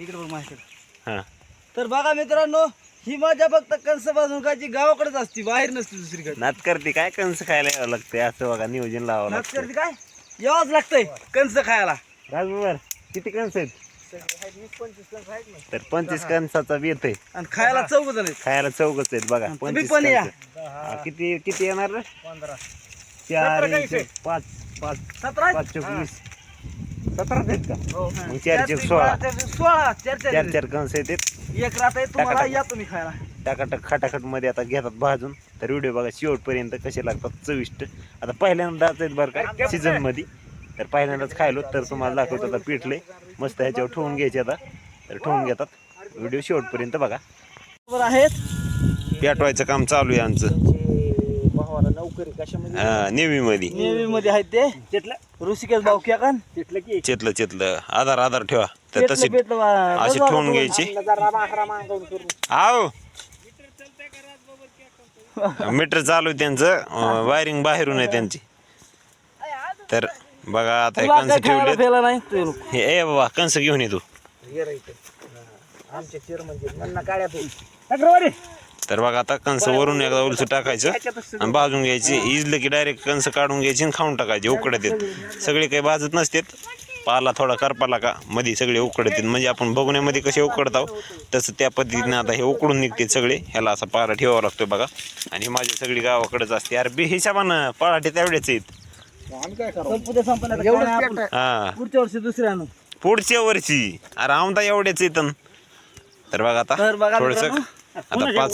इकडे बघ माझ्याकडे. हा. तर बघा मित्रांनो ही मजा फक्त कंस बाजून खायची गावाकडेच असते बाहेर नसते दुसरीकडे. नात करते काय कंस खायला यावं लागते असं बघा नियोजन लावावं नाच लागतं करते काय? यावंच लागतंय कंस खायला. राजूवर किती कंस आहेत? तर पंचवीस कंसाचा बेत आहे. आणि खायला चौघ जण आहेत. खायला चौकच आहेत बघा तुम्ही पंचवीस पण या. कंस. हा, किती किती येणार? रे? पंधरा. चार सतरा इंच, कंस पाच पाच सतरा आहेत? पाच चौक वीस सतरा आहेत का? हो. मग चार चार- सोळा. चार- सोळा चार चार चार चार कंस आहेत एक रात आहे तुम्हाला टाका- या तुम्ही खायला. टाकाटक खटाखटमध्ये आता घेतात भाजून. तर व्हिडिओ बघा शेवटपर्यंत कसे लागतात चविष्ट. आता पहिल्यांदाच आहेत बरं का सीझनमध्ये तर पहिल्यांदाच खायलो तर तुम्हाला दाखवतो आता पिठले मस्त ह्याच्यावर ठेवून घ्यायचे आता. तर ठेवून घेतात. व्हिडिओ शेवटपर्यंत बघा. बरोबर आहेत. पेटवायचं काम चालू आहे आमचं. नेव्ही मध्ये नेव्ही मध्ये आहेत ते? तिथलं ऋषिकेश भाऊ तिथलं की. चेतलं चेतलं. आधार आधार ठेवा. तर तसे असे ठेवून घ्यायचे. आहो. मीटर चालू आहे त्यांचं. वायरिंग बाहेरून आहे त्यांची. तर बघा आता हे कंस ठेवले फेला नाही? तू हे ए बाबा कंस घेऊन ये तू. काढ्या तर बघा आता कंस वरून एकदा उलसू टाकायचं आणि भाजून घ्यायची. इजलं की डायरेक्ट कंस काढून घ्यायची आणि खाऊन टाकायचे उकडत सगळे काही भाजत नसतात. पाला थोडा करपाला का? मध्ये सगळे उकडत येत. म्हणजे आपण बघण्यामध्ये कसे उकडत आहो तसं त्या पद्धतीने आता हे उकडून निघते सगळे. ह्याला असा पारा ठेवावा लागतो बघा. आणि ही माझी सगळी गावाकडेच असते. अरे बे हिशोबानं पळाटे तेवढेच आहेत. हा. पुढच्या वर्षी आणू पुढच्या वर्षी. अरे आमदा एवढेच येत. तर बघा आता आता पाच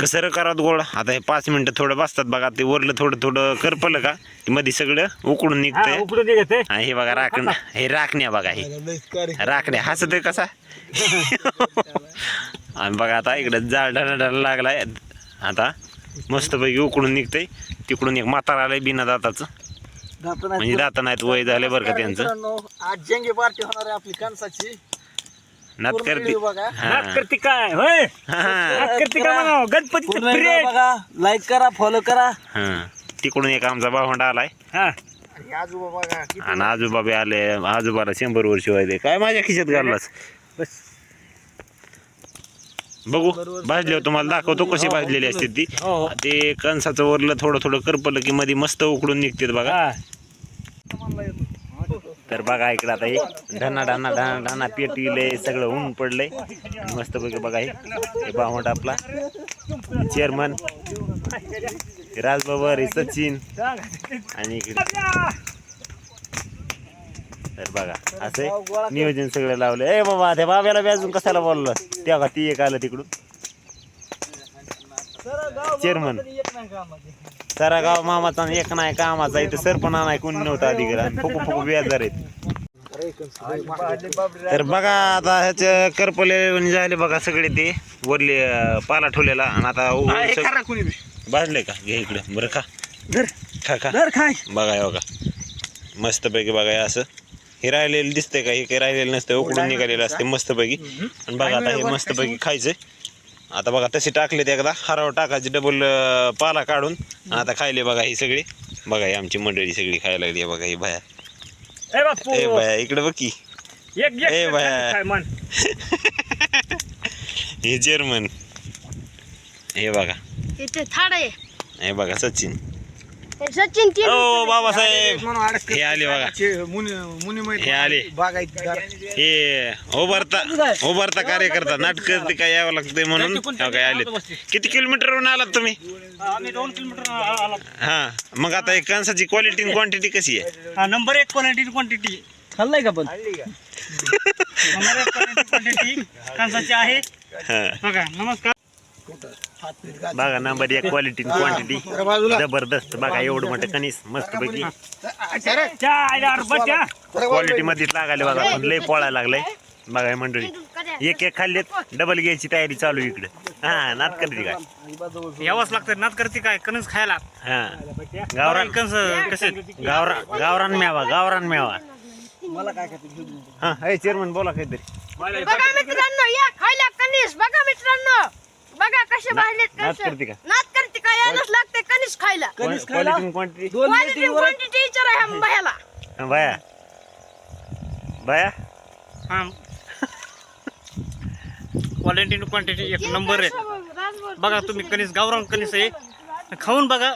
कसं करावं गोळ? आता हे पाच मिनिटं थोडं बसतात बघा ते वरलं थोडं थोडं करपलं का? की मध्ये सगळं उकडून निघतंय. हे बघा राखण हे राखण्या बघा हे. राखण्या. हसत आहे कसा? आणि बघा आता इकडे जाळ ढाला लागलाय. आता मस्तपैकी उकडून निघतंय. तिकडून एक म्हातारा आलंय बिना दाताचं. म्हणजे दाता नाहीत वय झाले बरं का त्यांचं. आज जंगी पार्टी होणार आहे आपली कणसाची. नात पूर्ण करते. व्हिडिओ बघा. हा. काय? होय? हा. करते का म्हणावं? पूर्ण गणपतीचं व्हिडिओ प्रेम बघा. लाईक करा फॉलो करा. हा. तिकडून एक आमचा भावंडा आलाय. हा. आणि आजोबा बघा किती आणि आजोबा बी आले. आजोबाला शंभर वर्ष व्हायचे काय माझ्या खिशात घाललास? बस. बघू. भाजल्यावर तुम्हाला दाखवतो कशी भाजलेली असते ती. हो हो. ते कणसाचं वरलं थोडं थोडं करपलं की मध्ये मस्त उकडून निघते बघा. हा. तर बघा इकडं आता हे ढाना ढाना ढाना ढाना पेटीले सगळं ऊन पडलंय. मस्त पैकी बघा हे. हे आपला चेअरमन राजबाबा हे सचिन. आणि इकडे. तर बघा असं नियोजन सगळं लावलं. ए बाबा त्या बाब्याला बी कशाला बोललं? तेव्हा ती एक आलं तिकडून. चेअरमन. सारा गाव मामाचा एक नाही कामाचा इथं सरपणा नाही कोणी नव्हतं अधिकार. आणि फुकू फुकू व्याजदार आहेत. तर बघा आता ह्याचे करपले झाले बघा सगळे ते. वरले पाला ठेवलेला. आणि आता. भाजले का? घे इकडे. बरं का खा खा. बघा बघा. मस्तपैकी बघा असं. हे राहिलेलं दिसतंय का? हे काही राहिलेलं नसतं उकडून निघालेलं असते मस्तपैकी. आणि बघा आता हे मस्तपैकी खायचंय. आता बघा तसे टाकले ते एकदा. हराव टाकायचे डबल पाला काढून. आता खायले बघा ही सगळी. बघा ही आमची मंडळी सगळी खायला लागली बघा ही बाया. ए बापू ए बाया इकडे बघ की. एक एक ए बाया. काय मन. हे जर्मन. हे बघा. इथे थाड आहे. हे बघा सचिन. सचिन तीन ओ बाबासाहेब म्हणून अडक हे आले बघा. हे आले. हे उभारता उभारता कार्यकर्ता नाटक ते काय यावं लागतंय म्हणून? हो काय आले. किती किलोमीटरवरून आलात तुम्ही? आम्ही दोन किलोमीटर आला हा मग आता एक कणसाची क्वालिटी क्वांटिटी कशी आहे? हा नंबर एक क्वालिटी क्वांटिटी खाल्लाय का पण? नंबर एक क्वालिटी क्वांटिटी कांसाची आहे. हा. बघा नमस्कार. बघा नंबर एक क्वालिटी क्वांटिटी जबरदस्त. बघा एवढं मोठं कणीस मस्त पैकी. क्वालिटी मध्येच लागायला बघा पण लय पोळायला लागलंय. बघा हे मंडळी एक एक खाल्लेत डबल घ्यायची तयारी चालू आहे इकडे. हा नात करते काय? यावंच लागतं नात करते काय? कणस खायला. हा. गावरान कणस कसे गावरान गावरान मेवा गावरान मेवा. मला काय. हा हे चेअरमन बोला काहीतरी. बघा मित्रांनो या खायला कणीस. बघा मित्रांनो. बघा कसे भाजलेत नात कसे. करते का? नात करते काय यायलाच लागते कणीस खायला. कणीस खायला? क्वालिटी क्वांटिटी दोन क्वालिटी मिनिटं वर- क्वांटिटी विचारा ह्या बायाला बाया बाया हा. क्वालिटी टू क्वांटिटी एक नंबर आहे. बघा तुम्ही कणीस गावरान कणीस आहे. खाऊन बघा.